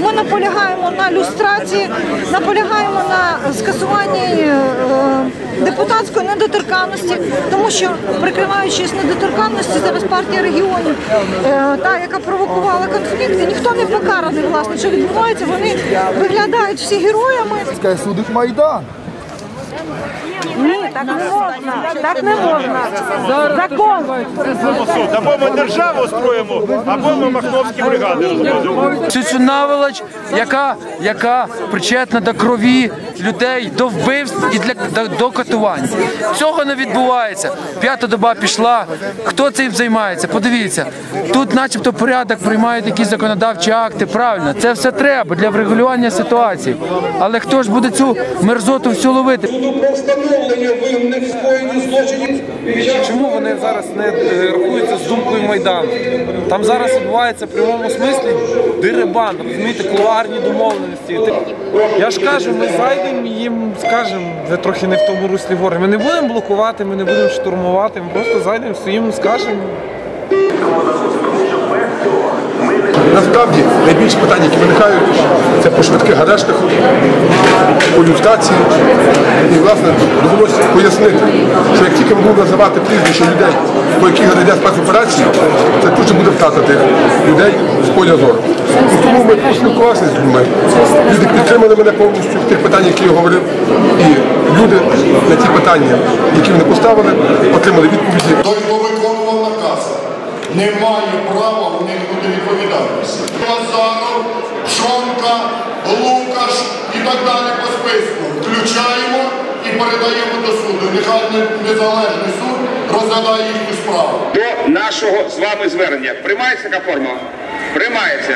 Ми наполягаємо на люстрації, наполягаємо на скасуванні е, депутатської недоторканності, тому що прикриваючись недоторканності, зараз партія регіонів, е, та яка провокувала конфлікти, ніхто не покараний, власне, що відбувається. Вони виглядають всі героями. Судить Майдан. Так не можна. Так не можна. Закон. Або ми державу строїмо, або ми махновські бригади розводимо. цю цю наволоч, яка, яка причетна до крові людей, до вбивств і для до, до катувань. Цього не відбувається. П'ята доба пішла. Хто цим займається? Подивіться, тут, начебто, порядок приймають якісь законодавчі акти. Правильно, це все треба для врегулювання ситуації. Але хто ж буде цю мерзоту всю ловити? Винних скоєння злочинів Чому вони зараз не е, рахуються з думкою Майдану? Там зараз відбувається в прямому смислі дирибан, розумієте, кулуарні домовленості. Я ж кажу, ми зайдемо і їм скажемо, ви трохи не в тому руслі гори. Ми не будемо блокувати, ми не будемо штурмувати, ми просто зайдемо своїм, скажемо. Насправді найбільші питання, які виникають, це по швидких арештах, по люстрації. І власне довелося пояснити, що як тільки ми будемо називати прізвища людей, по яких йде спецоперації, це тут же буде втрата тих людей з поля зору. І тому ми поспілкувалися з людьми. Люди підтримали мене повністю в тих питаннях, які я говорив. І люди на ті питання, які вони поставили, отримали відповіді. Той, хто виконував накази, не має права уникнути відповідальності. Лазаров, Пшонка, Лукаш і так далі по списку. Включаємо і передаємо до суду. Нехай незалежний суд розглядає їхню справу. до нашого з вами звернення. Приймається така форма? Приймається.